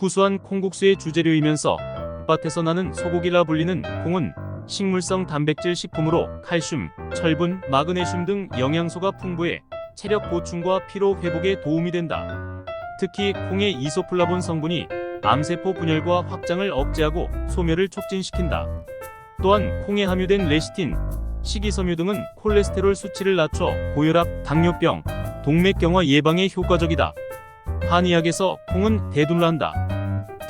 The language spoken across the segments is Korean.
구수한 콩국수의 주재료이면서 밭에서 나는 소고기라 불리는 콩은 식물성 단백질 식품으로 칼슘, 철분, 마그네슘 등 영양소가 풍부해 체력 보충과 피로 회복에 도움이 된다. 특히 콩의 이소플라본 성분이 암세포 분열과 확장을 억제하고 소멸을 촉진시킨다. 또한 콩에 함유된 레시틴, 식이섬유 등은 콜레스테롤 수치를 낮춰 고혈압, 당뇨병, 동맥경화 예방에 효과적이다. 한의학에서 콩은 한다.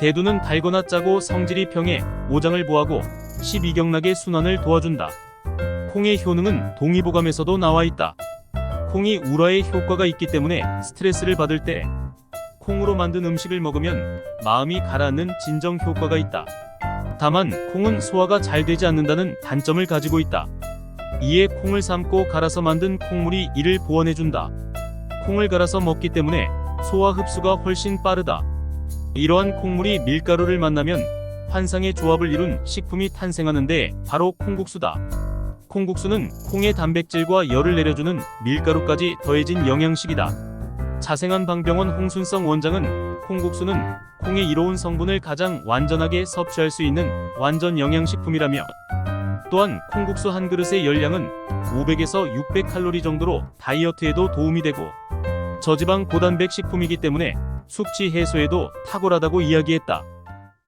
대두는 달거나 짜고 성질이 평해 오장을 보하고 십이경락의 순환을 도와준다. 콩의 효능은 동의보감에서도 나와 있다. 콩이 우라의 효과가 있기 때문에 스트레스를 받을 때 콩으로 만든 음식을 먹으면 마음이 가라앉는 진정 효과가 있다. 다만 콩은 소화가 잘 되지 않는다는 단점을 가지고 있다. 이에 콩을 삶고 갈아서 만든 콩물이 이를 보완해준다. 콩을 갈아서 먹기 때문에 소화 흡수가 훨씬 빠르다. 이러한 콩물이 밀가루를 만나면 환상의 조합을 이룬 식품이 탄생하는데 바로 콩국수다. 콩국수는 콩의 단백질과 열을 내려주는 밀가루까지 더해진 영양식이다. 자생한 방병원 홍순성 원장은 콩국수는 콩의 이로운 성분을 가장 완전하게 섭취할 수 있는 완전 영양식품이라며 또한 콩국수 한 그릇의 열량은 500에서 600칼로리 정도로 다이어트에도 도움이 되고 저지방 고단백 식품이기 때문에 숙취 해소에도 탁월하다고 이야기했다.